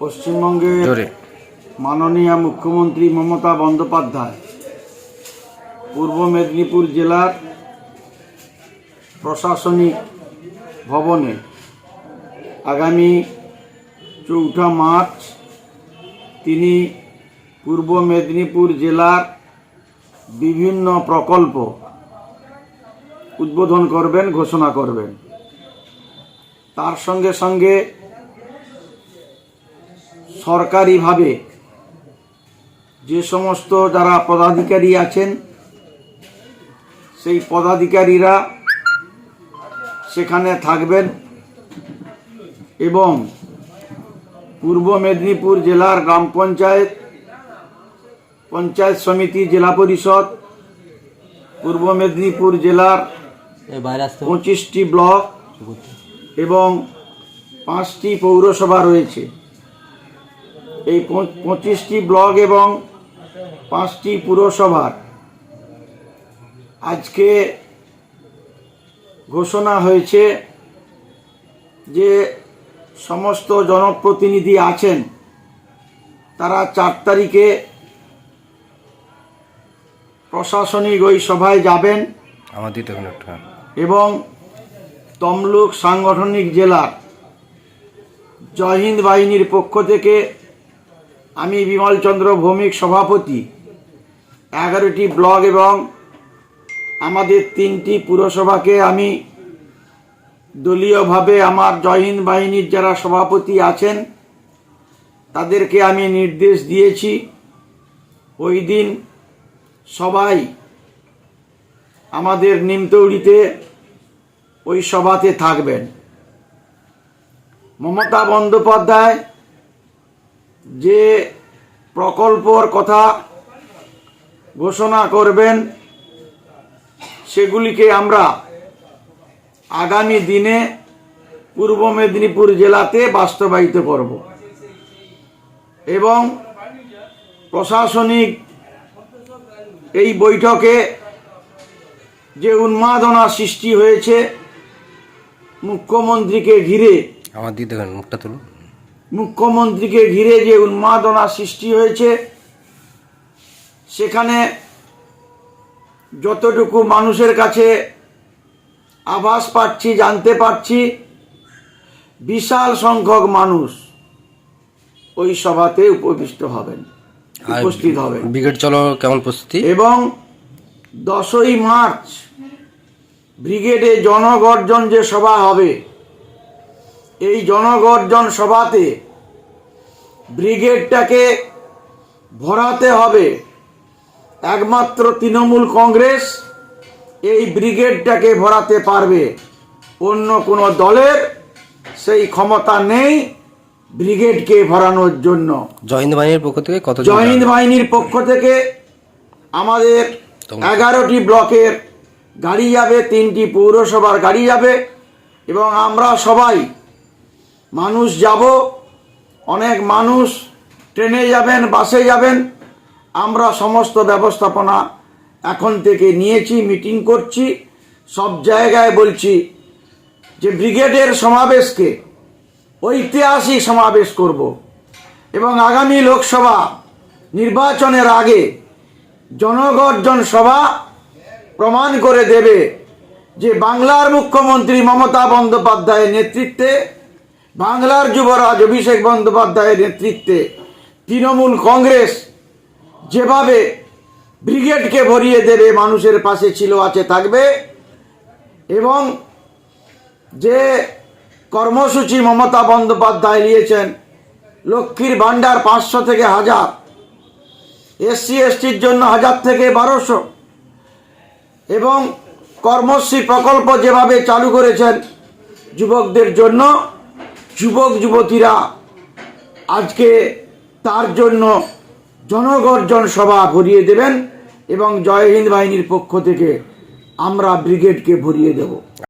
পশ্চিমবঙ্গের মাননীয় মুখ্যমন্ত্রী মমতা বন্দ্যোপাধ্যায় পূর্ব মেদিনীপুর জেলার প্রশাসনিক ভবনে আগামী চৌঠা মার্চ তিনি পূর্ব মেদিনীপুর জেলার বিভিন্ন প্রকল্প উদ্বোধন করবেন ঘোষণা করবেন। তার সঙ্গে সঙ্গে সরকারিভাবে যে সমস্ত যারা পদাধিকারী আছেন সেই পদাধিকারীরা সেখানে থাকবেন এবং পূর্ব মেদিনীপুর জেলার গ্রাম পঞ্চায়েত পঞ্চায়েত সমিতি জেলা পরিষদ পূর্ব মেদিনীপুর জেলার পঁচিশটি ব্লক এবং পাঁচটি পৌরসভা রয়েছে। এই পঁচিশটি ব্লক এবং পাঁচটি পুরসভার আজকে ঘোষণা হয়েছে যে সমস্ত জনপ্রতিনিধি আছেন তারা চার তারিখে প্রশাসনিক ওই সভায় যাবেন এবং তমলুক সাংগঠনিক জেলার জয়হিন্দ বাহিনীর পক্ষ থেকে আমি বিমল চন্দ্র ভৌমিক সভাপতি। এগারোটি ব্লক এবং আমাদের তিনটি পুরসভাকে আমি দলীয়ভাবে আমার জয়হিন্দ বাহিনীর যারা সভাপতি আছেন, তাদেরকে আমি নির্দেশ দিয়েছি। ওই দিন সবাই আমাদের নিমতৌড়িতে ওই সভাতে থাকবেন। মমতা বন্দ্যোপাধ্যায় যে প্রকল্পর কথা ঘোষণা করবেন, সেগুলিকে আমরা আগামী দিনে পূর্ব মেদিনীপুর জেলাতে বাস্তবায়িত করব। এবং প্রশাসনিক এই বৈঠকে যে উন্মাদনা সৃষ্টি হয়েছে, মুখ্যমন্ত্রীকে ঘিরে আমার এখন মুখটা তুলুন। মুখ্যমন্ত্রীকে ঘিরে যে উন্মাদনা সৃষ্টি হয়েছে সেখানে যতটুকু মানুষের কাছে আভাস পাচ্ছি জানতে পারছি বিশাল সংখ্যক মানুষ ওই সভাতে উপবিষ্ট হবেন উপস্থিত হবেন। ব্রিগেড চলো কেমন প্রস্তুতি? এবং দশই মার্চ ব্রিগেডে জনগর্জন যে সভা হবে এই জনগর্জন সভাতে ব্রিগেডটাকে ভরাতে হবে। একমাত্র তৃণমূল কংগ্রেস এই ব্রিগেডটাকে ভরাতে পারবে। অন্য কোনো দলের সেই ক্ষমতা নেই ব্রিগেডকে ভরানোর জন্য। জয়হিন্দ বাহিনীর পক্ষ থেকে কত জয়হিন্দ বাহিনীর পক্ষ থেকে আমাদের এগারোটি ব্লকের গাড়ি যাবে তিনটি পৌরসভার গাড়ি যাবে এবং আমরা সবাই মানুষ যাব, অনেক মানুষ ট্রেনে যাবেন, বাসে যাবেন। আমরা সমস্ত ব্যবস্থাপনা এখন থেকে নিয়েছি, মিটিং করছি। সব জায়গায় বলছি যে ব্রিগেডের সমাবেশকে ঐতিহাসিক সমাবেশ করব এবং আগামী লোকসভা নির্বাচনের আগে জনগর্জন সভা প্রমাণ করে দেবে যে বাংলার মুখ্যমন্ত্রী মমতা বন্দ্যোপাধ্যায়ের নেতৃত্বে বাংলার যুবরাজ অভিষেক বন্দ্যোপাধ্যায়ের নেতৃত্বে তৃণমূল কংগ্রেস যেভাবে ব্রিগেডকে ভরিয়ে দেবে, মানুষের পাশে ছিল, আছে, থাকবে, এবং যে কর্মসূচি মমতা বন্দ্যোপাধ্যায় নিয়েছেন, লক্ষ্মীর ভাণ্ডার পাঁচশো থেকে হাজার, এসসি, এসটির জন্য হাজার থেকে বারোশো, এবং কর্মশ্রী প্রকল্প যেভাবে চালু করেছেন যুবকদের জন্য যুবক, যুবতীরা আজকে তার জন্য জনগর্জন সভা ভরিয়ে দেবেন এবং জয় হিন্দ বাহিনীর পক্ষ থেকে আমরা ব্রিগেডকে ভরিয়ে দেব।